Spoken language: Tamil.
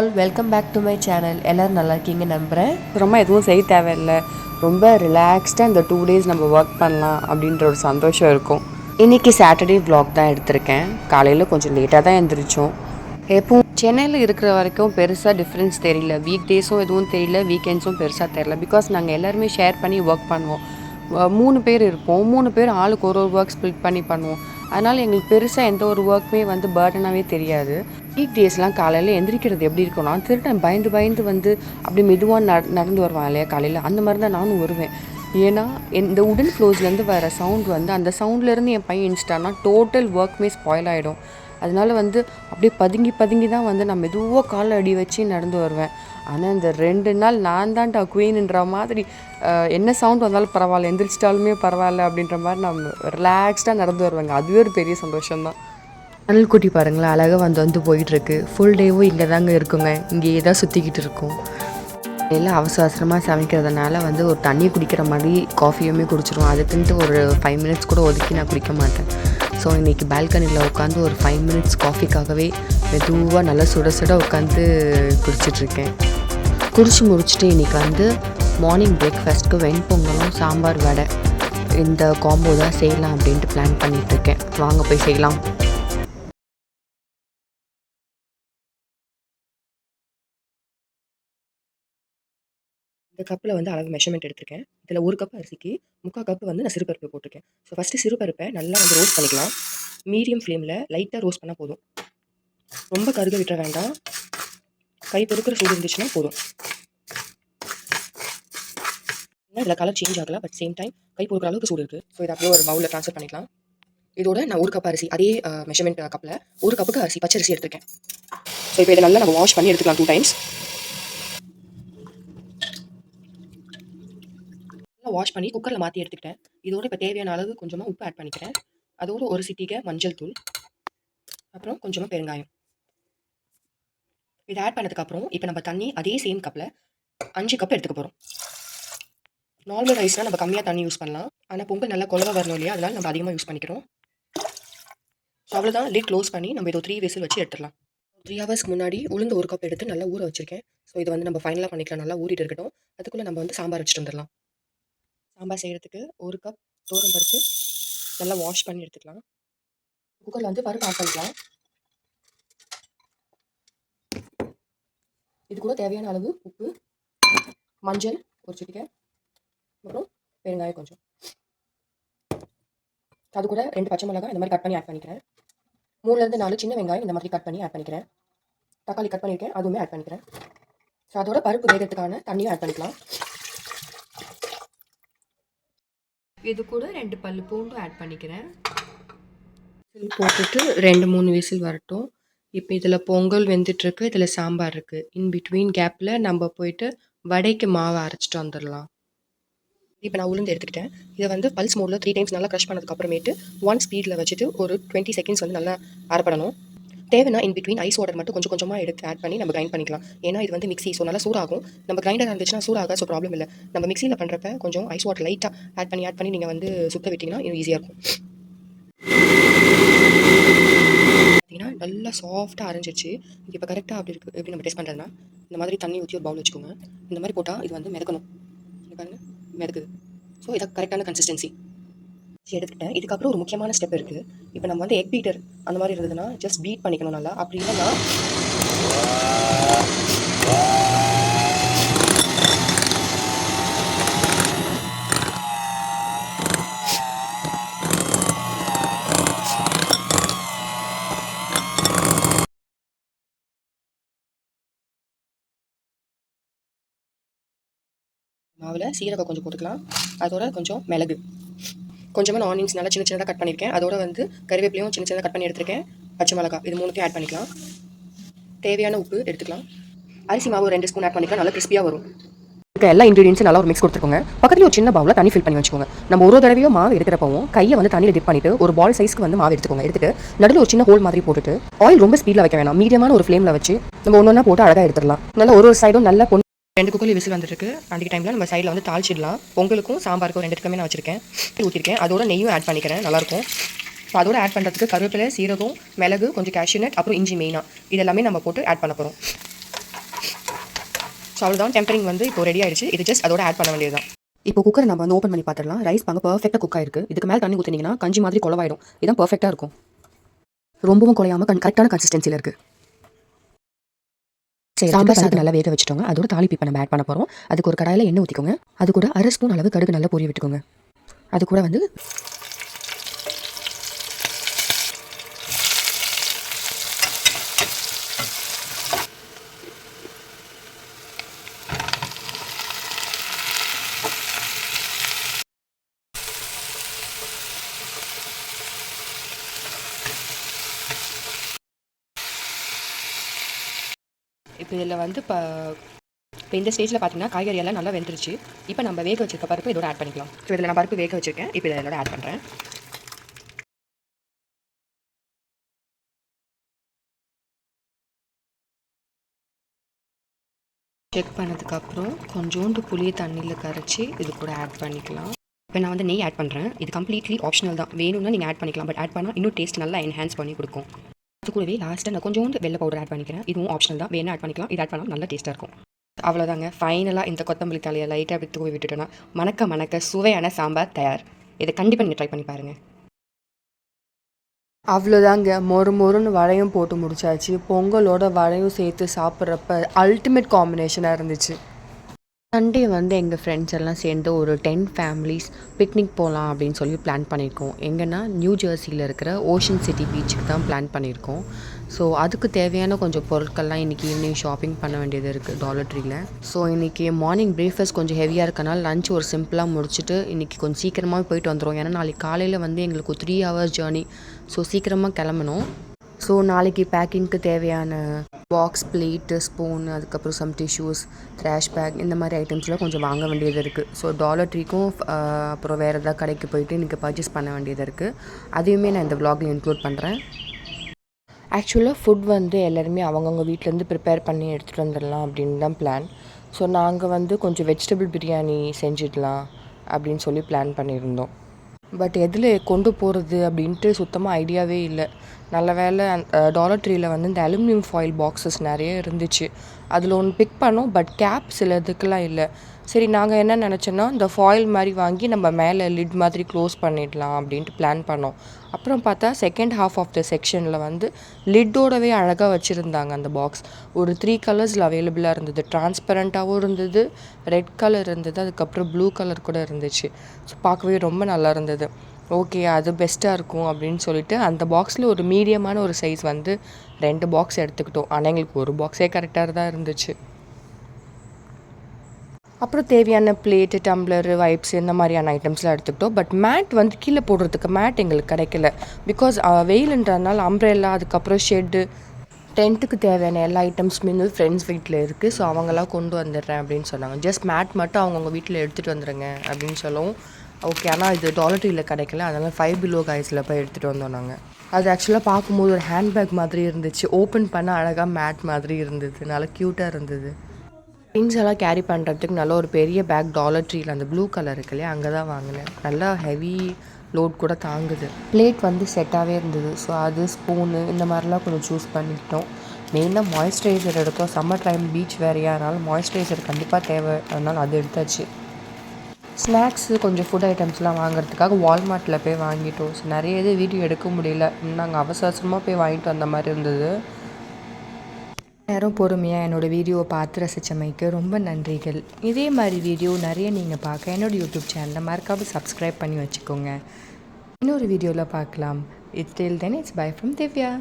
All welcome back to my channel எல்லோரும் நல்லா இருக்கீங்க நம்புகிறேன் ரொம்ப எதுவும் செய்ய தேவையில்லை. ரொம்ப ரிலாக்ஸ்டாக இந்த டூ டேஸ் நம்ம ஒர்க் பண்ணலாம் அப்படின்ற ஒரு சந்தோஷம் இருக்கும். இன்றைக்கி சாட்டர்டே வ்ளாக் தான் எடுத்திருக்கேன். காலையில் கொஞ்சம் லேட்டாக தான் எழுந்திரிச்சோம் எப்பவும் சென்னையில் இருக்கிற வரைக்கும் பெருசாக டிஃப்ரென்ஸ் தெரியல. வீக் டேஸும் எதுவும் தெரியல வீக்கெண்ட்ஸும் பெருசாக தெரியல. பிகாஸ் நாங்கள் எல்லாருமே ஷேர் பண்ணி ஒர்க் பண்ணுவோம். மூணு பேர் இருப்போம். மூணு பேர் ஆளுக்கு ஒரு ஒரு ஒர்க் ஸ்ப்ளிட் பண்ணி பண்ணுவோம். அதனால் எங்களுக்கு பெருசாக எந்த ஒரு ஒர்க்குமே வந்து பேர்டனாகவே தெரியாது. வீக் டேஸ்லாம் காலையில் எந்திரிக்கிறது எப்படி இருக்கும்னா திருடன் பயந்து பயந்து வந்து அப்படி மெதுவாக நட நடந்து வருவான் இல்லையா காலையில்? அந்த மாதிரி தான் நானும் வருவேன். ஏன்னா இந்த உடன் ஃப்ளோஸ்லேருந்து வர சவுண்ட் வந்து அந்த சவுண்ட்லேருந்து என் பையன் இன்ஸ்டானா டோட்டல் ஒர்க்குமே ஸ்பாயில் ஆகிடும் அதனால வந்து அப்படியே பதுங்கி பதுங்கி தான் வந்து நான் மெதுவாக கால் அடி வச்சு நடந்து வருவேன். ஆனால் இந்த ரெண்டு நாள் நான் தான்டா குயின்ன்ற மாதிரி என்ன சவுண்ட் வந்தாலும் பரவாயில்ல எந்திரிச்சிட்டாலுமே பரவாயில்ல அப்படின்ற மாதிரி நான் ரிலாக்ஸ்டாக நடந்து வருவேங்க. அதுவே ஒரு பெரிய சந்தோஷம்தான். அனல் குட்டி பாருங்களேன் அழகாக வந்து வந்து போயிட்டுருக்கு. ஃபுல் டேவும் இங்கே தாங்க இருக்குங்க. இங்கேயே தான் சுற்றிக்கிட்டு இருக்கும். எல்லாம் அவசர அவசரமாக சமைக்கிறதுனால வந்து ஒரு தண்ணி குடிக்கிற மாதிரி காஃபியுமே குடிச்சிடும் அதுக்குன்ட்டு ஒரு ஃபைவ் மினிட்ஸ் கூட ஒதுக்கி நான் குடிக்க மாட்டேன். ஸோ இன்றைக்கி பால்கனியில் உட்காந்து ஒரு ஃபைவ் மினிட்ஸ் காஃபிக்காகவே மெதுவாக நல்லா சுட சுட உட்காந்து குடிச்சிட்ருக்கேன். குடிச்சு முடிச்சுட்டு இன்றைக்கி வந்து மார்னிங் பிரேக்ஃபாஸ்ட்க்கு வெண்பொங்கலும் சாம்பார் வடை. இந்த காம்போ தான் செய்யலாம் அப்படின்ட்டு பிளான் பண்ணிகிட்ருக்கேன் வாங்க போய் செய்யலாம். இந்த கப்பில் வந்து அளவு மெஷர்மெண்ட் எடுத்திருக்கேன். இதில் ஒரு கப் அரிசிக்கு முக்கால் கப் வந்து நான் சிறுபருப்பு போட்டிருக்கேன். ஸோ ஃபஸ்ட்டு சிறுபருப்பை நல்லா வந்து ரோஸ்ட் பண்ணிக்கலாம். மீடியம் ஃப்ளேமில் லைட்டாக ரோஸ்ட் பண்ணால் போதும். ரொம்ப கருக விட்டுற வேண்டாம். கை பொறுக்கிற சூடு இருந்துச்சுன்னா போதும். இதில் கலர் சேஞ்ச் ஆகல பட் சேம் டைம் கை பொறுக்கிற அளவுக்கு சூடு இருக்குது ஸோ இதை அப்படியே ஒரு பவுலில் ட்ரான்ஸ்ஃபர் பண்ணிக்கலாம். இதோட நான் ஒரு கப் அரிசி அதே மெஷர்மெண்ட் கப்பில் ஒரு கப்புக்கு அரிசி பச்சை அரிசி எடுத்திருக்கேன். ஸோ இப்போ இதை நல்லா நம்ம வாஷ் பண்ணி எடுத்துக்கலாம் டூ டைம்ஸ் வாஷ் பண்ணி குக்கரில் மாற்றி எடுத்துக்கிட்டேன். இதோட இப்போ தேவையான அளவு கொஞ்சமாக உப்பு ஆட் பண்ணிக்கிறேன். அதோட ஒரு சிட்டிகை மஞ்சள் தூள் அப்புறம் கொஞ்சமாக பெருங்காயம். இதை ஆட் பண்ணதுக்கப்புறம் இப்போ நம்ம தண்ணி அதே சேம் கப்பில் அஞ்சு கப் எடுத்துக்க போகிறோம் நார்மல் ரைஸ்னால் நம்ம கம்மியாக தண்ணி யூஸ் பண்ணலாம். ஆனால் பொங்கல் நல்லா குழவா வரணும் இல்லையா? அதனால் நம்ம அதிகமாக யூஸ் பண்ணிக்கிறோம். ஸோ அவ்வளோதான் லிட் க்ளோஸ் பண்ணி நம்ம இதோ த்ரீ விசில் வச்சு எடுத்துடலாம். த்ரீ ஹவர்ஸ்க்கு முன்னாடி உளுந்து ஒரு கப் எடுத்து நல்லா ஊற வச்சிருக்கேன். ஸோ இது வந்து நம்ம ஃபைனலாக பண்ணிக்கலாம். நல்லா ஊறிட்டு இருக்கட்டும். அதுக்குள்ளே நம்ம வந்து சாம்பார் வச்சுட்டு வந்துடலாம். சாம்பார் செய்கிறதுக்கு ஒரு கப் தோரம் பருப்பு நல்லா வாஷ் பண்ணி எடுத்துக்கலாம். குக்கரில் வந்து பருப்பு ஆட் பண்ணிக்கலாம். இது கூட தேவையான அளவு உப்பு மஞ்சள் ஒரு சிட்டிக்கை அப்புறம் பெருங்காயம் கொஞ்சம். அது கூட ரெண்டு பச்சை மிளகாய் இந்த மாதிரி கட் பண்ணி ஆட் பண்ணிக்கிறேன். மூணுலேருந்து நாலு சின்ன வெங்காயம் இந்த மாதிரி கட் பண்ணி ஆட் பண்ணிக்கிறேன். தக்காளி கட் பண்ணியிருக்கேன் அதுவுமே ஆட் பண்ணிக்கிறேன். ஸோ அதோட பருப்பு வேகிறதுக்கான தண்ணியும் ஆட் பண்ணிக்கலாம். இது கூட ரெண்டு பல்லு பூண்டும் ஆட் பண்ணிக்கிறேன். விசில் போட்டுட்டு ரெண்டு மூணு விசில் வரட்டும். இப்போ இதில் பொங்கல் வெந்துட்டுருக்கு இதில் சாம்பார் இருக்குது இன் பிட்வீன் கேப்பில் நம்ம போயிட்டு வடைக்கு மாவை அரைச்சிட்டு வந்துடலாம். இப்போ நான் உளுந்து எடுத்துக்கிட்டேன். இதை வந்து பல்ஸ் மோடில் த்ரீ டைம்ஸ் நல்லா க்ரஷ் பண்ணதுக்கப்புறமேட்டு ஒன் ஸ்பீடில் வச்சுட்டு ஒரு டுவெண்ட்டி செகண்ட்ஸ் வந்து நல்லா அரைப்படணும். தேவைன்னா இன் பிட்வீன் ஐஸ் வாட்டர் மட்டும் கொஞ்சம் கொஞ்சமாக எடுத்து ஆட் பண்ணி நம்ம கிரைண்ட் பண்ணிக்கலாம். ஏன்னா இது வந்து மிக்ஸி ஸோ நல்லா சூடாகும். நம்ம கிரைண்டர் இருந்துச்சுன்னா சூடாக ஸோ ப்ராப்ளம் இல்லை. நம்ம மிக்ஸியில் பண்ணுறப்ப கொஞ்சம் ஐஸ் வாட்டர் லைட்டாக ஆட் பண்ணி ஆட் பண்ணி நீங்கள் வந்து சுத்த விட்டிங்கன்னா இன்னும் ஈஸியாக இருக்கும். பார்த்தீங்கன்னா நல்லா சாஃப்டாக அரைஞ்சிருச்சு. இப்போ கரெக்டாக அப்படி இருக்குது எப்படி நம்ம டேஸ்ட் பண்ணுறதுனா இந்த மாதிரி தண்ணி ஊற்றி ஒரு பவுல் வச்சுக்கோங்க. இந்த மாதிரி போட்டால் இது வந்து மிதக்கணும். பாருங்கள் மிதக்குது. ஸோ இதை கரெக்டான கன்சிஸ்டன்சி எடுத்துக்கிட்டேன் இதுக்கப்புறம் ஒரு முக்கியமான ஸ்டெப் இருக்குது இப்போ நம்ம வந்து எக் பீட்டர் அந்த மாதிரி இருந்ததுன்னா ஜஸ்ட் பீட் பண்ணிக்கணும் நல்லா. அப்படி இல்லைன்னா மாவில் சீரகம் கொஞ்சம் போட்டுக்கலாம். அதோட கொஞ்சம் மிளகு. கொஞ்சமாக ஆனியன்ஸ் நல்லா சின்ன சின்னதாக கட் பண்ணியிருக்கேன். அதோட வந்து கறிவேப்பிலையும் சின்ன சின்னதாக கட் பண்ணி எடுத்திருக்கேன். பச்சை மிளகாய் இது மூணுத்தையும் ஆட் பண்ணிக்கலாம். தேவையான உப்பு எடுத்துக்கலாம். அரிசி மாவு ரெண்டு ஸ்பூன் ஆட் பண்ணிக்கலாம். நல்லா கிறிஸ்பியாக வரும். இருக்க எல்லா இன்க்ரீடியன்ஸும் நல்லா ஒரு மிக்ஸ் கொடுத்துருக்கோங்க. பக்கத்தில் ஒரு சின்ன பவுலில் தண்ணி ஃபில் பண்ணி வச்சுக்கோங்க. நம்ம ஒரு தடவையோ மாவு எடுக்கிறப்பவும் கையை வந்து தண்ணியில் டிப் பண்ணிட்டு ஒரு பால் சைஸ்க்கு வந்து மாவு எடுத்துக்கோங்க. எடுத்துட்டு நடுவில் ஒரு சின்ன ஹோல் மாதிரி போட்டுட்டு ஆயில் ரொம்ப ஸ்பீடில் வைக்க வேணாம். மீடியமான ஒரு ஃப்ளேமில் வச்சு நம்ம ஒன்று ஒன்றா போட்டு அழகாக எடுத்துடலாம். நல்லா ஒரு ஒரு சைடும் நல்லா ரெண்டு குக்கரில் விசில் வந்துருக்கு அன்றைக்கு டைமில் நம்ம சைடில் வந்து தாளிச்சிடலாம் பொங்கலுக்கும் சாம்பாருக்கும் ரெண்டுக்குமே நான் வச்சிருக்கேன். ஊற்றிருக்கேன் அதோட நெய்யும் ஆட் பண்ணிக்கிறேன். நல்லாயிருக்கும். ஸோ அதோட ஆட் பண்ணுறதுக்கு கருவேப்பிலை சீரகம் மிளகு கொஞ்சம் கேஷ்யூநட் அப்புறம் இஞ்சி மெயினாக இதெல்லாமே நம்ம போட்டு ஆட் பண்ண போகிறோம் ஸோ அவ்வளோதான் டெம்பரிங் வந்து இப்போ ரெடி ஆயிடுச்சு. இது ஜஸ்ட் அதோட ஆட் பண்ண வேண்டியது தான் இப்போ குக்கரை நம்ம வந்து ஓப்பன் பண்ணி பார்த்துடலாம். ரைஸ் பாங்க பர்ஃபெக்டாக குக் ஆயிருக்கு. இதுக்கு மேலே தண்ணி ஊற்றினீங்கன்னா கஞ்சி மாதிரி குழவாயிடும். இதான் பர்ஃபெக்டாக இருக்கும். ரொம்பவும் குறையாமல் கரெக்டான கன்சிஸ்டன்சியில் இருக்குது சரி சாம்பார் சாதம் நல்லா வேக வச்சுட்டோங்க. அதோட தாளிப்பு இப்போ நம்ம ஆட் பண்ண போகிறோம் அதுக்கு ஒரு கடாயில் எண்ணெய் ஊற்றிக்கோங்க அது கூட அரை ஸ்பூன் அளவு கடுகு நல்லா பொரிய விட்டுக்கோங்க. அது கூட வந்து இப்போ இதில் வந்து இப்போ இப்போ இந்த ஸ்டேஜில் பார்த்தீங்கன்னா காய்கறி எல்லாம் நல்லா வெந்துருச்சு. இப்போ நம்ம வேக வச்சிருக்க பருப்பு இதோட ஆட் பண்ணிக்கலாம். ஸோ இதில் நான் பருப்பு வேக வச்சிருக்கேன். இப்போ இதில் இதோட ஆட் பண்ணுறேன் செக் பண்ணதுக்கப்புறம் கொஞ்சோண்டு புளியை தண்ணியில் கரைச்சி இது கூட ஆட் பண்ணிக்கலாம். இப்போ நான் வந்து நெய் ஆட் பண்ணுறேன் இது கம்ப்ளீட்லி ஆப்ஷனல் தான். வேணும்னா நீங்கள் ஆட் பண்ணிக்கலாம். பட் ஆட் பண்ணால் இன்னும் டேஸ்ட் நல்லா என்ஹான்ஸ் பண்ணி கொடுக்கும். அது கூடவே லாஸ்ட்டாக நான் கொஞ்சோண்டு வெள்ளை பவுடர் ஆட் பண்ணிக்கிறேன். இதுவும் ஆப்ஷனல் தான். வேணால் ஆட் பண்ணிக்கலாம். இது ஆட் பண்ணால் நல்லா டேஸ்ட்டாக இருக்கும். அவ்வளோதாங்க ஃபைனலாக இந்த கொத்தமல்லி தலையை லைட்டாக அப்படி தூவி விட்டுட்டோன்னா மணக்க மணக்க சுவையான சாம்பார் தயார். இதை கண்டிப்பாக நீங்கள் ட்ரை பண்ணி பாருங்கள் அவ்வளோதாங்க மொறு மொறுன்னு வடையும் போட்டு முடிச்சாச்சு. பொங்கலோட வடையும் சேர்த்து சாப்பிட்றப்ப அல்டிமேட் காம்பினேஷனாக இருந்துச்சு. சண்டே வந்து எங்கள் ஃப்ரெண்ட்ஸ் எல்லாம் சேர்ந்து ஒரு டென் ஃபேமிலிஸ் பிக்னிக் போகலாம் அப்படின்னு சொல்லி பிளான் பண்ணியிருக்கோம். எங்கன்னா நியூ ஜெர்சியில் இருக்கிற ஓஷன் சிட்டி பீச்சுக்கு தான் பிளான் பண்ணியிருக்கோம். ஸோ அதுக்கு தேவையான கொஞ்சம் பொருட்கள்லாம் இன்றைக்கி ஈவினிங் ஷாப்பிங் பண்ண வேண்டியது இருக்குது டாலர் ட்ரீல ஸோ இன்றைக்கி மார்னிங் பிரேக்ஃபாஸ்ட் கொஞ்சம் ஹெவியாக இருக்கனால லஞ்ச் ஒரு சிம்பிளாக முடிச்சுட்டு இன்றைக்கி கொஞ்சம் சீக்கிரமாக போயிட்டு வந்துடும் ஏன்னா நாளைக்கு காலையில் வந்து எங்களுக்கு த்ரீ ஹவர்ஸ் ஜேர்னி ஸோ சீக்கிரமாக கிளம்பணும். ஸோ நாளைக்கு பேக்கிங்க்கு தேவையான பாக்ஸ் பிளேட்டு ஸ்பூன் அதுக்கப்புறம் சம் டிஷ்யூஸ் ட்ராஷ் பேக் இந்த மாதிரி ஐட்டம்ஸ்லாம் கொஞ்சம் வாங்க வேண்டியது இருக்குது ஸோ டாலர் ட்ரீக்கும் அப்புறம் வேறு ஏதாவது கடைக்கு போயிட்டு இன்றைக்கி பர்ச்சேஸ் பண்ண வேண்டியது இருக்குது அதையுமே நான் இந்த விலாகில் இன்க்ளூட் பண்ணுறேன் ஆக்சுவலாக ஃபுட் வந்து எல்லாருமே அவங்கவுங்க வீட்டிலேருந்து ப்ரிப்பேர் பண்ணி எடுத்துகிட்டு வந்துடலாம் அப்படின்னு தான் பிளான் ஸோ நாங்கள் வந்து கொஞ்சம் வெஜிடபிள் பிரியாணி செஞ்சிடலாம் அப்படின்னு சொல்லி பிளான் பண்ணியிருந்தோம். பட் எதில் கொண்டு போகிறது அப்படின்ட்டு சுத்தமாக ஐடியாவே இல்லை. நல்ல வேலை டாலர் ட்ரீயில் வந்து இந்த அலுமினியம் ஃபாயில் பாக்ஸஸ் நிறைய இருந்துச்சு. அதில் ஒன்று பிக் பண்ணோம் பட் கேப் சில இதுக்கெலாம் இல்லை. சரி நாங்கள் என்ன நினச்சோன்னா இந்த ஃபாயில் மாதிரி வாங்கி நம்ம மேலே லிட் மாதிரி க்ளோஸ் பண்ணிடலாம் அப்படின்ட்டு பிளான் பண்ணோம். அப்புறம் பார்த்தா செகண்ட் ஹாஃப் ஆஃப் த செக்ஷனில் வந்து லிட்டோடவே அழகாக வச்சுருந்தாங்க அந்த பாக்ஸ் ஒரு த்ரீ கலர்ஸில் அவைலபிளாக இருந்தது. டிரான்ஸ்பரண்ட்டாகவும் இருந்தது ரெட் கலர் இருந்தது அதுக்கப்புறம் ப்ளூ கலர் கூட இருந்துச்சு. ஸோ பார்க்கவே ரொம்ப நல்லா இருந்தது. ஓகே அது பெஸ்ட்டாக இருக்கும் அப்படின்னு சொல்லிட்டு அந்த பாக்ஸில் ஒரு மீடியமான ஒரு சைஸ் வந்து ரெண்டு பாக்ஸ் எடுத்துக்கிட்டோம். ஆனால் எங்களுக்கு ஒரு பாக்ஸே கரெக்டாக தான் இருந்துச்சு. அப்புறம் தேவையான பிளேட்டு டம்ளரு வைப்ஸ் இந்த மாதிரியான ஐட்டம்ஸ்லாம் எடுத்துக்கிட்டோம். பட் மேட் வந்து கீழே போடுறதுக்கு மேட் எங்களுக்கு கிடைக்கல. பிகாஸ் வெயிலுன்றதுனால அம்ப்ரெல்லா அதுக்கப்புறம் ஷெட்டு டென்ட்டுக்கு தேவையான எல்லா ஐட்டம்ஸுமே வந்து ஃப்ரெண்ட்ஸ் வீட்டில் இருக்குது ஸோ அவங்களாம் கொண்டு வந்துடுறேன் அப்படின்னு சொன்னாங்க. ஜஸ்ட் மேட் மட்டும் அவங்கவுங்க வீட்டில் எடுத்துகிட்டு வந்துடுங்க அப்படின்னு சொல்லவும் ஓகே ஆனால் இது டாலர்ட்ரியில் கிடைக்கல. அதனால் ஃபைவ் பிலோ கைஸில் போய் எடுத்துகிட்டு வந்தோம் நாங்கள் அது ஆக்சுவலாக பார்க்கும்போது ஒரு ஹேண்ட்பேக் மாதிரி இருந்துச்சு. ஓப்பன் பண்ண அழகாக மேட் மாதிரி இருந்தது. நல்லா க்யூட்டாக இருந்தது. திங்ஸ் எல்லாம் கேரி பண்ணுறதுக்கு நல்ல ஒரு பெரிய பேக் டாலர் ட்ரீல அந்த ப்ளூ கலர் இருக்கு இல்லையா அங்கே தான் வாங்கினேன். நல்லா ஹெவி லோட் கூட தாங்குது. பிளேட் வந்து செட்டாகவே இருந்தது. ஸோ அது ஸ்பூனு இந்த மாதிரிலாம் கொஞ்சம் சூஸ் பண்ணிக்கிட்டோம். மெயினாக மாய்ஸ்சரைசர் எடுத்தோம். சம்மர் டைம் பீச் வேறையா அதனால் மாய்ஸ்சரைசர் கண்டிப்பாக தேவை. அதனால் அது எடுத்தாச்சு. ஸ்நாக்ஸு கொஞ்சம் ஃபுட் ஐட்டம்ஸ்லாம் வாங்குறதுக்காக வால்மார்ட்டில் போய் வாங்கிட்டோம். ஸோ நிறைய இது வீடியோ எடுக்க முடியல. நாங்கள் அவசர அவசரமாக போய் வாங்கிட்டு வந்த மாதிரி இருந்தது. நேரம் பொறுமையாக என்னோடய வீடியோவை பார்த்து ரசித்தமைக்கு ரொம்ப நன்றிகள். இதே மாதிரி வீடியோ நிறைய நீங்கள் பார்க்க என்னோடய யூடியூப் சேனலை மறக்காமல் சப்ஸ்கிரைப் பண்ணி வச்சுக்கோங்க. இன்னொரு வீடியோவில் பார்க்கலாம். It's tell then it's bye from Divya